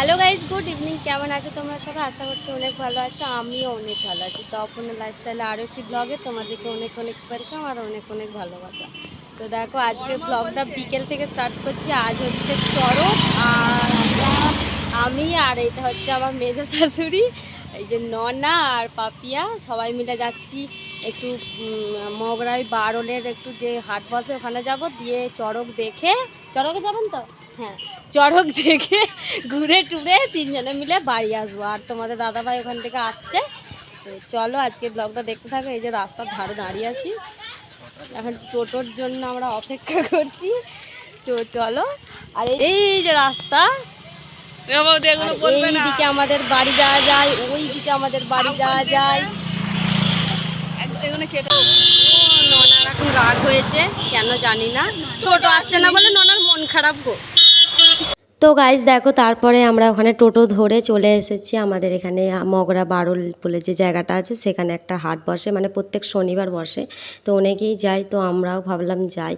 Hello guys good evening কেমন আছো তোমরা সবাই? আশা করছি অনেক ভালো আছো। আমিও অনেক ভালো আছি। তো অপূর্ণ লাইফস্টাইলে আরও একটি ব্লগে তোমাদেরকে অনেক অনেক ওয়েলকাম আর অনেক অনেক ভালোবাসা। তো দেখো, আজকে ব্লগটা বিকেল থেকে স্টার্ট করছি। আজ হচ্ছে চড়ক আর আমি আর এটা হচ্ছে আমার মেজো শাশুড়ি, এই যে ননা আর পাপিয়া। সবাই মিলে যাচ্ছি একটু মগরাই বারোলের একটু যে হাট বসে ওখানে যাব। দিয়ে চড়ক দেখে, চড়কে যাবেন তো? হ্যাঁ চড়ক দেখে ঘুরে টুরে তিনজনে মিলে বাড়ি আসব। আর তোমাদের দাদাভাই ওখান থেকে আসছে। তো চলো আজকে ব্লগটা দেখতে থাকো, এই যে রাস্তার ধারে দাঁড়িয়ে আছি। এখন টোটোর জন্য আমরা অপেক্ষা করছি। তো চলো, আর এই যে রাস্তা, আর এই দিকে আমাদের বাড়ি যাওয়া যায় ওই দিকে আমাদের বাড়ি যাওয়া যায়। ননার রাগ হয়েছে, কেন জানি না। টোটো আসছে না বলে ননার মন খারাপ গো। তো গাইজ দেখো, তারপরে আমরা ওখানে টোটো ধরে চলে এসেছি আমাদের এখানে মগরা বারুল বলে যে জায়গাটা আছে, সেখানে একটা হাট বসে মানে প্রত্যেক শনিবার বসে। তো অনেকেই যাই তো আমরাও ভাবলাম যাই।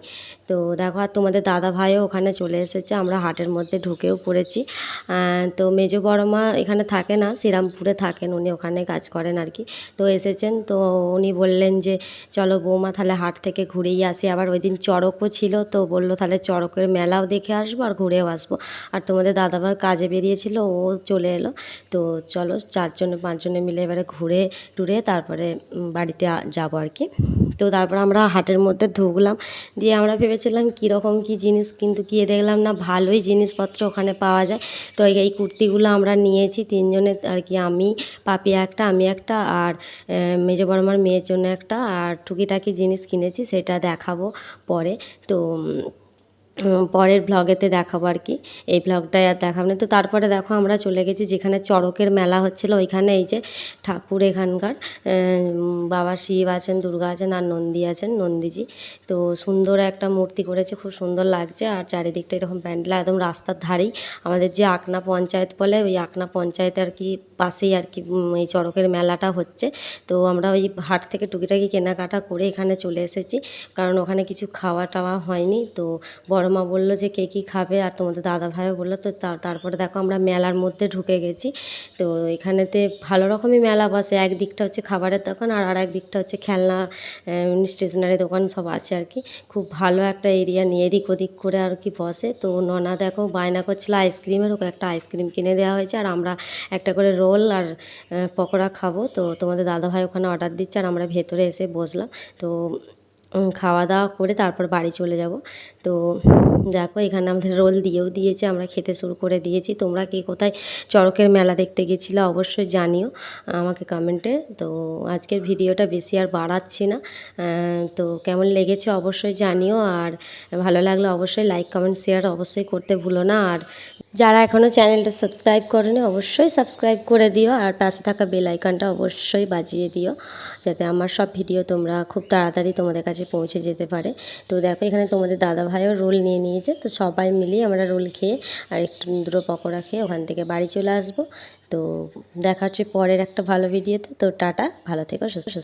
তো দেখো, আর তোমাদের দাদা ভাইও ওখানে চলে এসেছে, আমরা হাটের মধ্যে ঢুকেও পড়েছি। তো মেজো বড়মা এখানে থাকে না, শ্রীরামপুরে থাকেন, উনি ওখানে কাজ করেন আর কি। তো এসেছেন, তো উনি বললেন যে, চলো বৌমা, তাহলে হাট থেকে ঘুরেই আসি। আবার ওই দিন চড়কও ছিল, তো বলল, তাহলে চড়কের মেলাও দেখে আসব আর ঘুরেও আসব। আর তোমাদের দাদাভাই কাজে বেরিয়েছিল, ও চলে এলো। তো চলো চারজনে পাঁচজনে মিলে এবারে ঘুরে টুরে তারপরে বাড়িতে যাব আর কি। তো তারপর আমরা হাটের মধ্যে ঢুকলাম, দিয়ে আমরা ভেবেছিলাম কীরকম কী জিনিস, কিন্তু গিয়ে দেখলাম না ভালোই জিনিসপত্র ওখানে পাওয়া যায়। তো এই- কুর্তিগুলো আমরা নিয়েছি, তিনজনে আর কি, আমি পাপিয়া একটা, আমি একটা, আর মেজো বড়মার মেয়ের জন্য একটা, আর টুকিটাকি জিনিস কিনেছি, সেটা দেখাবো পরে। তো পরের ভ্লগেতে দেখাবো আর কি। এই ভ্লগটাই আর দেখাবো না। তো তারপরে দেখো আমরা চলে গেছি যেখানে চড়কের মেলা হচ্ছিল। ওইখানে এই যে ঠাকুর এখানকার বাবা শিব আছেন, দুর্গা আছেন আর নন্দী আছেন, নন্দীজি। তো সুন্দর একটা মূর্তি করেছে, খুব সুন্দর লাগছে আর চারিদিকটা এরকম প্যান্ডেল। একদম রাস্তার ধারেই আমাদের যে আকনা পঞ্চায়েত বলে, ওই আকনা পঞ্চায়েত আর কি পাশেই আর কি এই চড়কের মেলাটা হচ্ছে। তো আমরা ওই হাট থেকে টুকিটাকি কেনাকাটা করে এখানে চলে এসেছি। কারণ ওখানে কিছু খাওয়া টাওয়া হয়নি। তো বড় মা বলল যে কে কী খাবে আর তোমাদের দাদা ভাইও বলল, তো তারপরে দেখো আমরা মেলার মধ্যে ঢুকে গেছি। তো এখানেতে ভালো রকমই মেলা বসে একদিকটা হচ্ছে খাবারের দোকান আর আর একদিকটা হচ্ছে খেলনা স্টেশনারি দোকান সব আছে আর কি। খুব ভালো একটা এরিয়া নিয়ে এদিক ওদিক করে আর কি বসে। তো ননা দেখো বায়না করছিল আইসক্রিমের, ওকে একটা আইসক্রিম কিনে দেওয়া হয়েছে আর আমরা একটা করে রোল আর পকোড়া খাব। তো তোমাদের দাদাভাই ওখানে অর্ডার দিচ্ছে আর আমরা ভেতরে এসে বসলাম। তো খাওয়া দাওয়া করে তারপর বাড়ি চলে যাব। তো দেখো, এখানে আমাদের রোল দিয়েও দিয়েছে, আমরা খেতে শুরু করে দিয়েছি। তোমরা কে কোথায় চড়কের মেলা দেখতে গেছিল অবশ্যই জানিও আমাকে কমেন্টে তো আজকের ভিডিওটা বেশি আর বাড়াচ্ছি না। তো কেমন লেগেছে অবশ্যই জানিও, আর ভালো লাগলে অবশ্যই লাইক কমেন্ট শেয়ার অবশ্যই করতে ভুলো না। আর যারা এখনও চ্যানেলটা সাবস্ক্রাইব করেনি, অবশ্যই সাবস্ক্রাইব করে দিও, আর পাশে থাকা বেল অবশ্যই বাজিয়ে দিও, যাতে আমার সব ভিডিও তোমরা খুব তাড়াতাড়ি তোমাদের কাছে পৌঁছে যেতে পারে। তো দেখো এখানে তোমাদের দাদা ভাইও রোল নিয়ে নিয়েছে। তো সবাই মিলিয়ে আমরা রোল খেয়ে আর একটু দুটো পকোড়া খেয়ে ওখান থেকে বাড়ি চলে আসব। তো দেখা হচ্ছে পরের একটা ভালো ভিডিওতে তো। টাটা, ভালো থেকো, সুস্থ